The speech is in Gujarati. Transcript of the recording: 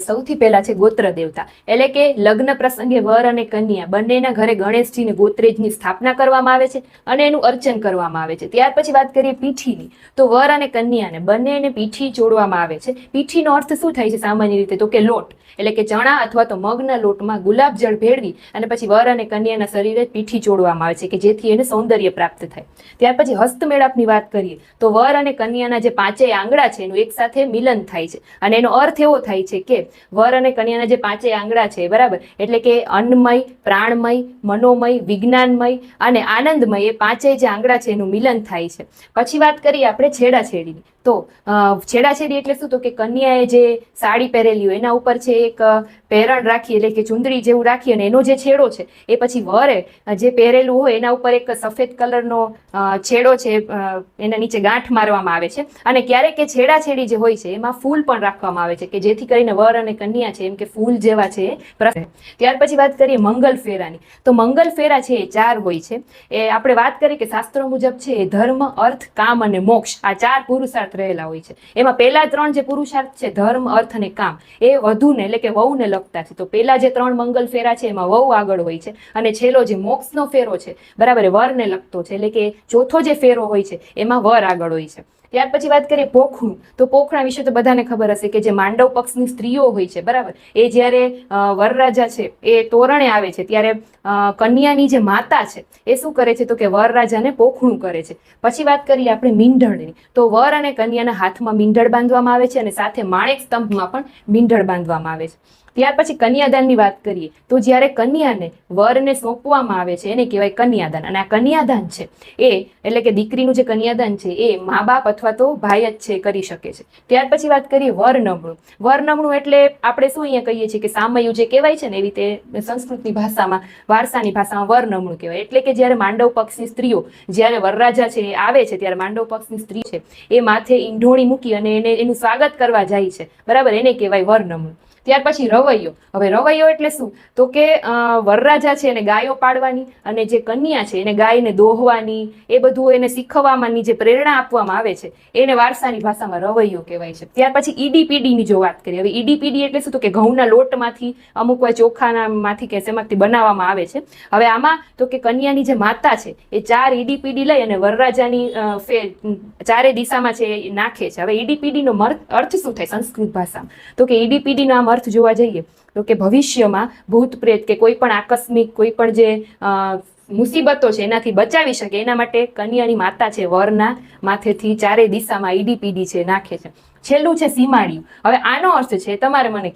સૌથી પહેલા છે ગોત્ર દેવતા. એટલે કે લગ્ન પ્રસંગે વર અને કન્યા બંનેના ઘરે ગણેશજીને ગોત્રેજની સ્થાપના કરવામાં આવે છે અને એનું અર્ચન કરવામાં આવે છે. ત્યાર પછી વાત કરીએ પીઠીની. તો વર અને કન્યાને બંનેને પીઠી જોડવામાં આવે છે. પીઠીનો અર્થ શું થાય છે સામાન્ય રીતે? તો કે લોટ. એટલે કે ચણા અથવા તો મગના લોટમાં ગુલાબ જળ ભેળવી અને પછી વર અને કન્યાના શરીરે પીઠી જોડવામાં આવે છે કે જેથી એને સૌંદર્ય પ્રાપ્ત થાય. ત્યાર પછી હસ્તમેળાપની વાત કરીએ. તો વર અને કન્યાના જે પાંચેય આંગળા છે એનું એકસાથે મિલન થાય છે. અને એનો અર્થ એવો થાય છે કે વર અને કન્યાના જે પાંચે આંગળા છે, બરાબર? એટલે કે અન્નમય, પ્રાણમય, મનોમય, વિજ્ઞાનમય અને આનંદમય એ પાંચેય જે આંગળા છે એનું મિલન થાય છે. પછી વાત કરીએ આપણે છેડાછેડીની. તો છેડાછેડી એટલે શું? તો કે કન્યાએ જે સાડી પહેરેલી હોય, એના ઉપર છે એક પહેરણ રાખી, એટલે કે ચુંદડી જેવું રાખી અને એનો જે છેડો છે, એ પછી વરે જે પહેરેલું હોય, એના ઉપર એક સફેદ કલરનો છેડો છે એના નીચે ગાંઠ મારવામાં આવે છે. અને ક્યારેક એ છેડાછેડી જે હોય છે, એમાં ફૂલ પણ રાખવામાં આવે છે, કે જેથી કરીને વર અને કન્યા છે, એમ કે ફૂલ જેવા છે. ત્યાર પછી વાત કરીએ મંગલ ફેરાની. તો મંગલ ફેરા છે એ ચાર હોય છે. એ આપણે વાત કરીએ કે શાસ્ત્રો મુજબ છે ધર્મ, અર્થ, કામ અને મોક્ષ. આ ચાર પુરુષાર્થ રહેલા હોય છે. એમાં પહેલા ત્રણ જે પુરુષાર્થ છે, ધર્મ, અર્થ અને કામ, એ વધુને એટલે કે વહુને લગતા છે. તો પહેલા જે ત્રણ મંગલ ફેરા છે, એમાં વહુ આગળ હોય છે અને છેલ્લો જે મોક્ષનો ફેરો છે, બરાબર વરને લગતો છે. એટલે કે ચોથો જે ફેરો હોય છે, એમાં વર આગળ હોય છે. ત્યાર પછી વાત કરીએ પોખણું. તો પોખણા વિશે તો બધાને ખબર હશે કે જે માંડવ પક્ષની સ્ત્રીઓ હોય છે, બરાબર? એ જ્યારે વરરાજા છે, એ તોરણે આવે છે, ત્યારે કન્યાની જે માતા છે, એ શું કરે છે? તો કે વરરાજાને પોખણું કરે છે. પછી વાત કરીએ આપણે મીંઢળની. તો વર અને કન્યાના હાથમાં મીંઢળ બાંધવામાં આવે છે અને સાથે માણેક સ્તંભમાં પણ મીંઢળ બાંધવામાં આવે છે. ત્યાર પછી કન્યાદાનની વાત કરીએ, તો જ્યારે કન્યાને વરને સોંપવામાં આવે છે, એને કહેવાય કન્યાદાન. અને આ કન્યાદાન છે, એ એટલે કે દીકરીનું જે કન્યાદાન છે, એ મા બાપ અથવા તો ભાઈ જ છે, કરી શકે છે. ત્યાર પછી વાત કરીએ વરનમણું વરનમણું એટલે આપણે શું અહીંયા કહીએ છીએ કે સામયું જે કહેવાય છે ને, એવી રીતે સંસ્કૃતની ભાષામાં, વારસાની ભાષામાં વરનમણું કહેવાય. એટલે કે જ્યારે માંડવ પક્ષની સ્ત્રીઓ જ્યારે વરરાજા છે, એ આવે છે, ત્યારે માંડવ પક્ષની સ્ત્રી છે, એ માથે ઈંઢોણી મૂકી અને એને એનું સ્વાગત કરવા જાય છે. બરાબર? એને કહેવાય વરનમણું ત્યાર પછી રવૈયો. હવે રવૈયો એટલે શું? તો કે વરરાજા છે એને ગાયો પાડવાની અને જે કન્યા છે એને ગાયને દોહવાની, એ બધું એને શીખવવાની જે પ્રેરણા આપવામાં આવે છે, એને વારસાની ભાષામાં રવૈયો કહેવાય છે. ત્યાર પછી ઈડીપીડીની જો વાત કરીએ, હવે ઈડીપીડી એટલે શું? તો કે ઘઉંના લોટમાંથી અમુક વાર ચોખાના માંથી કે શેમાંથી બનાવવામાં આવે છે. હવે આમાં તો કે કન્યાની જે માતા છે, એ ચાર ઈડીપીડી લઈ અને વરરાજાની ચારે દિશામાં છે એ નાખે છે. હવે ઈડીપીડીનો અર્થ શું થાય? સંસ્કૃત ભાષામાં. તો કે ઈડીપીડીનો આમ અર્થ જોવા જઈએ તો કે ભવિષ્યમાં ભૂત પ્રેત કે કોઈ પણ આકસ્મિક, કોઈ પણ જે મુસીબતો છે એનાથી બચાવી શકે, એના માટે કન્યાની માતા છે, વરના માથેથી ચારે દિશામાં ઈડીપીડી છે, નાખે છે. છેલ્લું છે સીમાડિયું. હવે આનો અર્થ છે, તમારે મને